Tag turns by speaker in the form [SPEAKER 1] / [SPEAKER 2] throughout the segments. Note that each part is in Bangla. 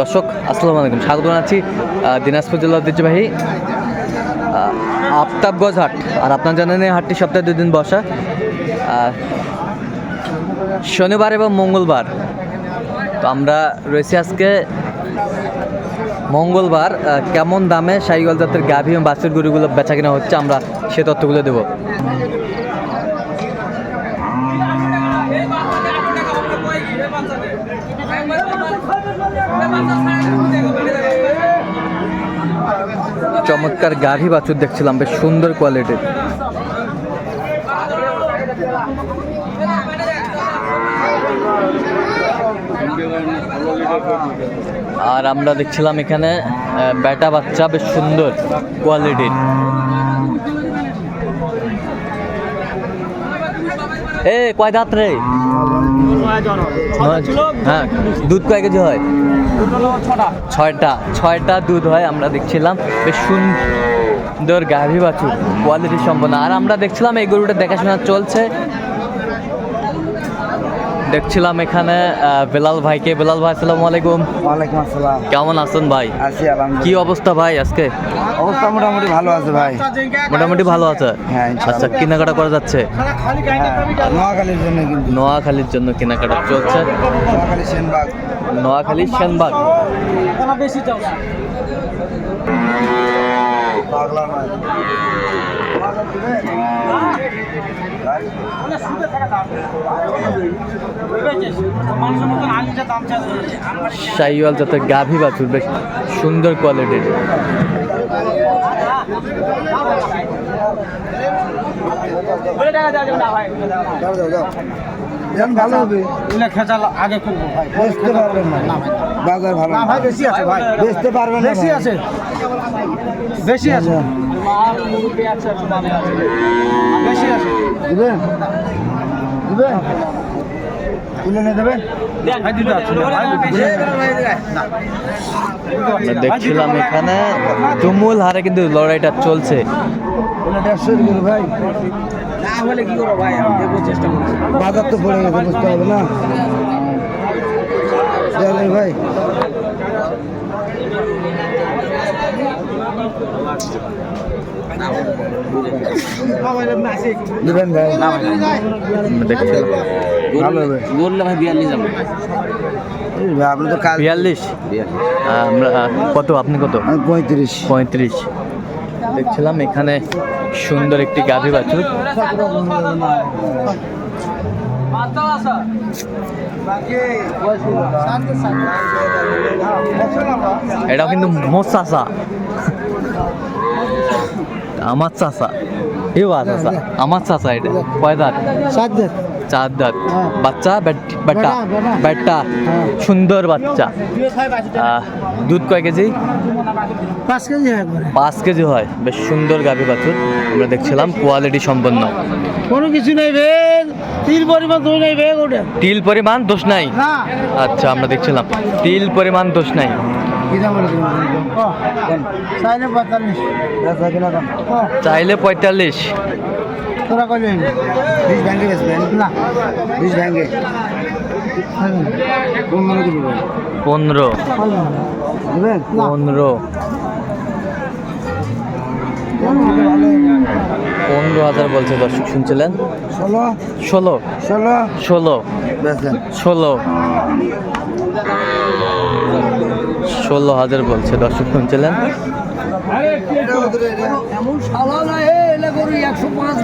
[SPEAKER 1] দর্শক, আসসালামু আলাইকুম। স্বাগত জানাচ্ছি দিনাজপুর জেলা ঐতিহ্যবাহী আফতাবগঞ্জ হাট। আর আপনার জানেন এই হাটটি সপ্তাহে দুদিন বসা। শনিবার এবং মঙ্গলবার। তো আমরা রয়েছি আজকে মঙ্গলবার কেমন দামে সাইগল জাতের গাভী এবং বাছুর গরুগুলো বেচা কেনা হচ্ছে, আমরা সে তথ্যগুলো দেবো। চমৎকার গাভী বাছুর দেখছিলাম, বেশ সুন্দর কোয়ালিটির আর আমরা দেখছিলাম এখানে বেটা বাচ্চা, বেশ সুন্দর কোয়ালিটির এ কয় দাঁত রে? হ্যাঁ দুধ কয় কেজি হয়? ছয়টা। ছয়টা দুধ হয় আমরা দেখছিলাম। বেশ সুন্দর গাভী বাছুর কোয়ালিটি সম্পন্ন। আর আমরা দেখছিলাম এই গরুটা দেখাশোনা চলছে। দেখছিলাম এখানে বেলাল ভাইকে। বেলাল ভাই আসসালামু আলাইকুম।
[SPEAKER 2] ওয়ালাইকুম আসসালাম।
[SPEAKER 1] কেমন আছেন ভাই?
[SPEAKER 2] আছি
[SPEAKER 1] কি অবস্থা ভাই আজকে?
[SPEAKER 2] অবস্থা মোটামুটি ভালো আছে ভাই।
[SPEAKER 1] মোটামুটি ভালো আছে?
[SPEAKER 2] হ্যাঁ, ইনশাআল্লাহ।
[SPEAKER 1] আচ্ছা কেনাকাটা করা যাচ্ছে?
[SPEAKER 2] নোয়াখালীর জন্য কিন্তু।
[SPEAKER 1] নোয়াখালীর জন্য কেনাকাটা চলছে।
[SPEAKER 2] নোয়াখালী সেনবাগ।
[SPEAKER 1] নোয়াখালী সেনবাগ?
[SPEAKER 2] পাগলা নয়।
[SPEAKER 1] শাহিওয়াল জাতের গাভী বাছুর বেশ সুন্দর কোয়ালিটির
[SPEAKER 2] ভালো হবে।
[SPEAKER 3] আগে করব। ভাই
[SPEAKER 2] পারবেন না। বাজার ভালো
[SPEAKER 3] না ভাই বেশি আছে ভাই।
[SPEAKER 2] বেচতে পারবেন না
[SPEAKER 3] বেশি আছে। বেশি আছে।
[SPEAKER 2] আচ্ছা,
[SPEAKER 3] বেশি আছে।
[SPEAKER 2] দিবেন? তুলে নিয়ে
[SPEAKER 1] দেখছিলাম এখানে তুমুল হারে কিন্তু লড়াইটা চলছে।
[SPEAKER 2] ভাই।
[SPEAKER 3] না হলে কি করব ভাই? আমি দেখব চেষ্টা করছি।
[SPEAKER 2] বাজার তো পড়ে গেছে বুঝতে হবে না। চলে ভাই। দিবেন ভাই।
[SPEAKER 1] আমরা দেখছিলাম
[SPEAKER 2] ভালো হবে।
[SPEAKER 3] বললে ভাই বিয়াল্লিশ যাব।
[SPEAKER 2] আপনি তো
[SPEAKER 1] বিয়াল্লিশ? আমরা কত? আপনি কত?
[SPEAKER 2] পঁয়ত্রিশ।
[SPEAKER 1] পঁয়ত্রিশ। দেখছিলাম এখানে সুন্দর একটি গাভী বাছুর। এটাও কিন্তু মোর চাষা আমার চাষা এও চাষা আমার চাষা এটা। কয় দাঁত?
[SPEAKER 2] সাত
[SPEAKER 1] চার দাঁত।
[SPEAKER 2] হ্যাঁ।
[SPEAKER 1] বাচ্চা? বেট- বেটা?
[SPEAKER 2] হ্যাঁ।
[SPEAKER 1] সুন্দর বাচ্চা। দুধ কয় কেজি?
[SPEAKER 2] পাঁচ কেজি একবারে।
[SPEAKER 1] পাঁচ কেজি হয়। বেশ সুন্দর গাভী বাছুর। আমরা দেখছিলাম। কোয়ালিটি সম্পন্ন।
[SPEAKER 2] কোনো কিছু নেই বেগ তিল পরিমাণ দই নেই ওটা
[SPEAKER 1] তিল পরিমাণ দোষ নাই? আচ্ছা আমরা দেখছিলাম। তিল পরিমাণ দোষ নাই।
[SPEAKER 2] কি দাম বলে চাইলে পঁয়তাল্লিশ। তোরা বিশ ব্যাংকে না। বিশ ব্যাংকে পনেরো
[SPEAKER 1] পনেরো। পনেরো হাজার বলছে দর্শক শুনছিলেন?
[SPEAKER 2] ষোলো।
[SPEAKER 1] ষোলো।
[SPEAKER 2] ষোলো।
[SPEAKER 1] ষোলো। ষোলো। ষোলো হাজার বলছে দর্শক শুনছিলেন?
[SPEAKER 2] এমন না করি একশো পাঁচ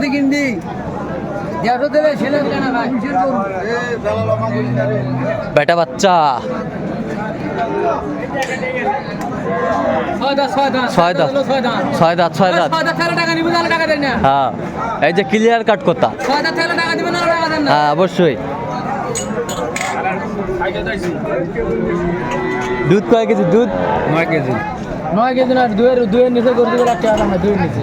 [SPEAKER 1] বেটা বাচ্চা।
[SPEAKER 3] ছয় দাঁত ছয় দাঁত
[SPEAKER 1] ছয় দাঁত হ্যাঁ। এই যে ক্লিয়ার কাট
[SPEAKER 3] না।
[SPEAKER 1] হ্যাঁ অবশ্যই। দুধ কয় কেজি দুধ?
[SPEAKER 2] নয় কেজি।
[SPEAKER 3] নয় কেজি না দুয়ের দুয়ের নিচে করে দিবে না দুয়ের নিচে।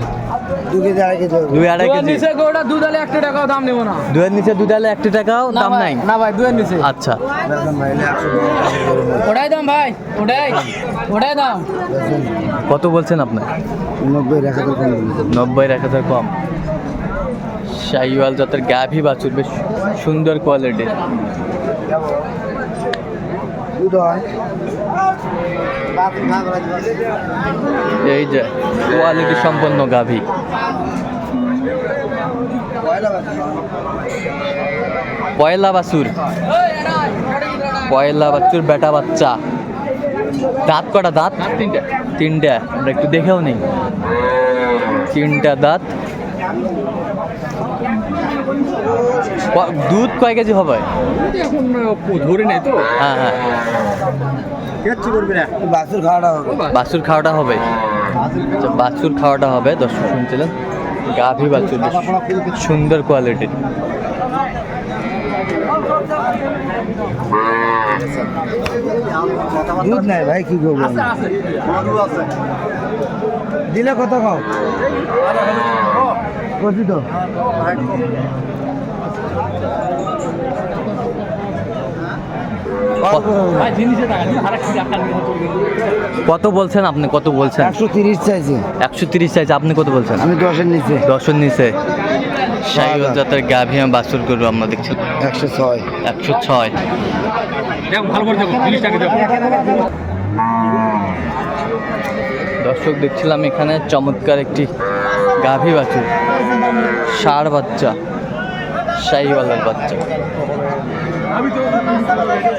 [SPEAKER 2] দু কেজি আড়াই কেজি হবে।
[SPEAKER 1] দুই আড়াই
[SPEAKER 3] দুয়ের
[SPEAKER 1] কেজি।
[SPEAKER 3] নিচে দুধ একটা টাকাও দাম নেব না।
[SPEAKER 1] দুয়ের নিচে দুধ আলে একটি টাকাও দাম
[SPEAKER 3] ভাই,
[SPEAKER 1] নাই।
[SPEAKER 3] না ভাই দুয়ের নিচে।
[SPEAKER 1] আচ্ছা।
[SPEAKER 2] ভাই এলে
[SPEAKER 3] ওটাই দাম ভাই ওটাই ওটাই দাম।
[SPEAKER 1] কত বলছেন আপনার
[SPEAKER 2] নব্বই রেখা তো কম।
[SPEAKER 1] নব্বই এক হাজার কম। শাহিওয়াল জাতের গাভী বাছুর বেশ সুন্দর কোয়ালিটির।
[SPEAKER 2] দুধ হয়।
[SPEAKER 1] এই যে কোয়ালিটি সম্পন্ন গাভী? পয়লা বাছুর। পয়লা বাছুর বেটা বাচ্চা। দাঁত কটা দাঁত? তিনটা। তিনটা, আমরা একটু দেখেও নেই। তিনটা দাঁত। দুধ কয় কেজি হবে?
[SPEAKER 3] এখন ধরে নাই তো।
[SPEAKER 1] হ্যাঁ হ্যাঁ।
[SPEAKER 2] বাছুর খাওয়াটা হবে।
[SPEAKER 1] বাছুর খাওয়াটা হবে। আচ্ছা, বাছুর খাওয়াটা হবে দর্শক শুনছিলেন? গাভী বাছুর সুন্দর কোয়ালিটির
[SPEAKER 2] দুধ নাই ভাই কি করব দিলে কত খাও? কচি তো।
[SPEAKER 1] কত বলছেন আপনি? কত বলছেন?
[SPEAKER 2] একশো তিরিশ চাইছে।
[SPEAKER 1] একশো তিরিশ চাইছে। আপনি কত বলছেন?
[SPEAKER 2] আমি দশের নিচে।
[SPEAKER 1] দর্শন নিচে। জাতের গাভী বাছুর আমরা দেখছি।
[SPEAKER 2] একশো ছয়।
[SPEAKER 1] একশো ছয়। দর্শক দেখছিলাম এখানে চমৎকার একটি গাভী বাছুর ষাঁড় বাচ্চা। শাহিওয়ালার বাচ্চা।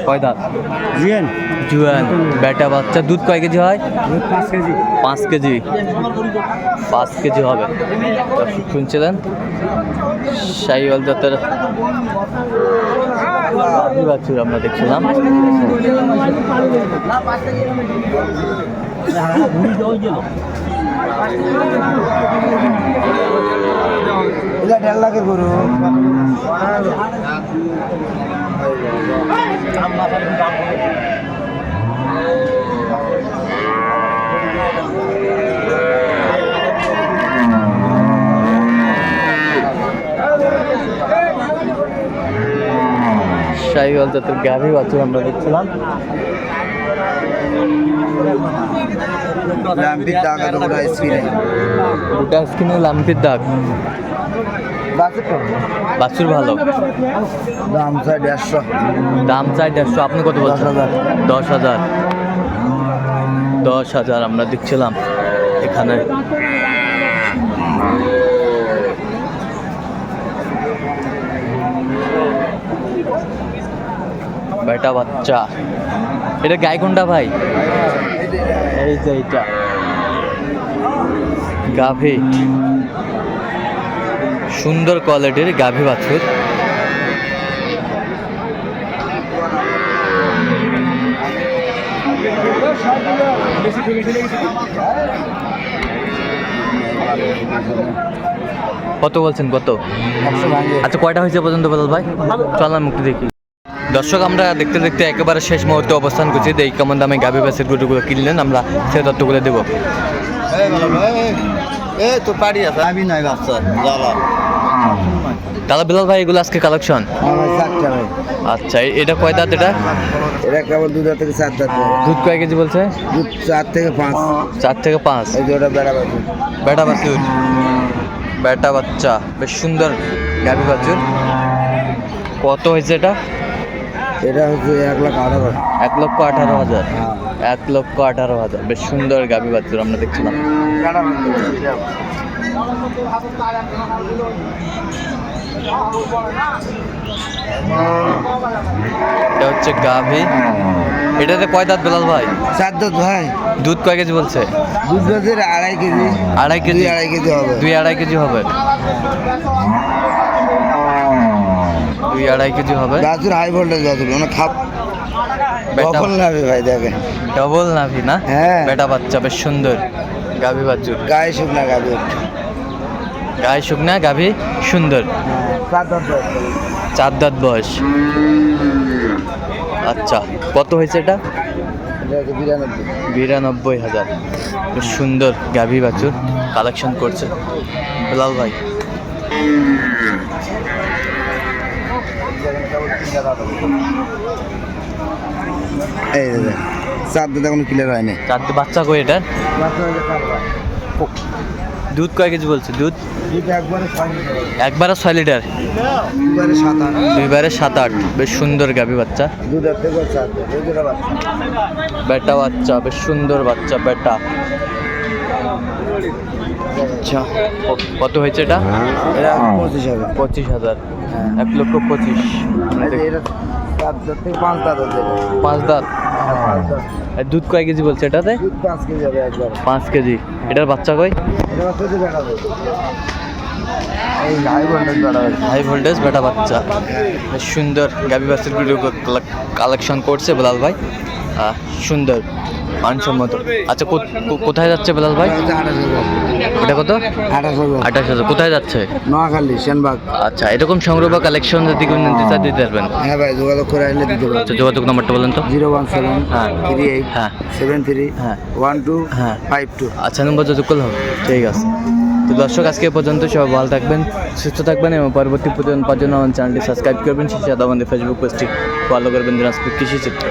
[SPEAKER 1] কয় দাঁত?
[SPEAKER 2] জিয়ান।
[SPEAKER 1] জুয়ান বেটা বাচ্চা। দুধ কয় কেজি হয়?
[SPEAKER 2] পাঁচ কেজি।
[SPEAKER 1] পাঁচ কেজি। পাঁচ কেজি হবে। শুনছিলেন? শাহিওয়াল জাতের গাভী বাছুর আমরা দেখছিলাম।
[SPEAKER 2] দেড় লাখের গরু।
[SPEAKER 1] শাহিওয়াল জাতের গাভী বাছুর আমরা দেখছিলাম।
[SPEAKER 2] লাম্বির দাগ আর ওটা স্ক্রিনে
[SPEAKER 1] দুটা স্কিনে লাম্পির দাগ।
[SPEAKER 2] বাছুর
[SPEAKER 1] ভালো।
[SPEAKER 2] দাম চাই দেড়শো।
[SPEAKER 1] দাম চাই দেড়শো। আপনি কত বলছেন?
[SPEAKER 2] হাজার।
[SPEAKER 1] দশ হাজার। দশ হাজার আমরা দেখছিলাম এখানে। বেটা বাচ্চা। এটা গায়ে কোনটা ভাই? এই যে এইটা। গাভী। সুন্দর কোয়ালিটির গাভী বাছুর। কত বলছেন কত? আচ্ছা কয়টা হয়েছে পর্যন্ত বদল ভাই? চলার মুক্তি দেখি। দর্শক আমরা দেখতে দেখতে একেবারে শেষ মুহূর্তে অবস্থান করছি। এই কেমন দামে গাভী বাসের গরুগুলো কিনলেন আমরা সে তত্ত্বগুলো দেবো।
[SPEAKER 2] এ তো পারি আছে। আমি নাই বাচ্চা জ্বালা।
[SPEAKER 1] তাহলে বিলাল ভাই এগুলো আজকে কালেকশন আচ্ছা এটা কয় দাঁত এটা?
[SPEAKER 2] এটা কেবল দুধ থেকে চার দাঁত।
[SPEAKER 1] দুধ কয় কেজি বলছে?
[SPEAKER 2] দুধ চার থেকে পাঁচ।
[SPEAKER 1] চার থেকে পাঁচ?
[SPEAKER 2] এই যে ওটা বেড়া বাছুর।
[SPEAKER 1] বেটা বাছুর? বেটা বাচ্চা বেশ সুন্দর গাভী বাছুর। কত হয়েছে এটা?
[SPEAKER 2] এটা হচ্ছে এক লাখ আঠারো
[SPEAKER 1] এক লক্ষ আঠারো হাজার।
[SPEAKER 2] হ্যাঁ।
[SPEAKER 1] এক লক্ষ আঠারো হাজার। বেশ সুন্দর গাভী বাছুর আমরা দেখছিলাম। এটা হচ্ছে গাভী এটাতে কয় দাঁত বেলাল ভাই?
[SPEAKER 2] চার দাঁত ভাই।
[SPEAKER 1] দুধ কয় কেজি বলছে?
[SPEAKER 2] দুধ আড়াই কেজি।
[SPEAKER 1] আড়াই কেজি?
[SPEAKER 2] আড়াই কেজি হবে।
[SPEAKER 1] দুই আড়াই কেজি হবে। দুই আড়াই কেজি হবে।
[SPEAKER 2] হাই ভোল্টেজ মানে খাপ কখন লাগবে ভাই
[SPEAKER 1] ডবল নাভি না?
[SPEAKER 2] হ্যাঁ।
[SPEAKER 1] বেটা বাচ্চা বেশ সুন্দর। গাভী বাছুর
[SPEAKER 2] গায়ে শুকনা গাছুর
[SPEAKER 1] গায়ে শুকনা গাভি সুন্দর।
[SPEAKER 2] চার দাঁত
[SPEAKER 1] বয়স। আচ্ছা কত হয়েছে এটা?
[SPEAKER 2] বিরানব্বই।
[SPEAKER 1] হাজার। সুন্দর গাভি বাছুর কালেকশন করছে। বেলাল ভাই।
[SPEAKER 2] এই চার দাঁত এখনও ক্লিয়ার হয়নি।
[SPEAKER 1] চার বাচ্চা কই এটা? দুধ কয় কেজি বলছে? দুধ?
[SPEAKER 2] একবারে ছয় লিটার
[SPEAKER 1] দুইবারে সাত আট। বেশ সুন্দর গাবি বাচ্চা। বেটা বাচ্চা বেশ সুন্দর বাচ্চা বেটা। আচ্ছা কত হয়েছে এটা?
[SPEAKER 2] এটা পঁচিশ হাজার।
[SPEAKER 1] পঁচিশ হাজার। এক লক্ষ পঁচিশ।
[SPEAKER 2] পাঁচ দাঁত
[SPEAKER 1] পাঁচ দাঁত? দুধ কয় কেজি বলছে এটাতে?
[SPEAKER 2] পাঁচ কেজি
[SPEAKER 1] এটার বাচ্চা কয়?
[SPEAKER 2] হাই ভোল্টেজ
[SPEAKER 1] বেটা বাচ্চা। সুন্দর। গাভী বাচ্চার ভিডিও কালেকশন করছে বেলাল ভাই। সুন্দর। মানসম্মত। আচ্ছা কোথায় যাচ্ছে বেলাল ভাই? এটা কত?
[SPEAKER 2] আঠাশ হাজার।
[SPEAKER 1] কোথায় যাচ্ছে?
[SPEAKER 2] নোয়াখালী সেনবাগ।
[SPEAKER 1] আচ্ছা এরকম সংগ্রহ বা কালেকশন যদি কেউ নিতে চায় দিতে পারবেন।
[SPEAKER 2] হ্যাঁ ভাই যোগাযোগ করে আসলে দিতে পারব
[SPEAKER 1] আচ্ছা যোগাযোগ নাম্বারটা বলেন তো।
[SPEAKER 2] জিরো ওয়ান সেভেন
[SPEAKER 1] হ্যাঁ।
[SPEAKER 2] থ্রি এইট
[SPEAKER 1] হ্যাঁ।
[SPEAKER 2] সেভেন থ্রি
[SPEAKER 1] হ্যাঁ।
[SPEAKER 2] ওয়ান টু
[SPEAKER 1] হ্যাঁ।
[SPEAKER 2] Five two.
[SPEAKER 1] আচ্ছা নম্বর যত করলে হবে। ঠিক আছে। তো দর্শক আজকে পর্যন্ত সবাই ভালো থাকবেন সুস্থ থাকবেন এবং পরবর্তী প্রতিদিন জন্য আমার চ্যানেলটি সাবস্ক্রাইব করবেন। সেই সাথে আমাদের ফেসবুক পেজটি ফলো করবেন। দিনাজপুর কৃষি চিত্র।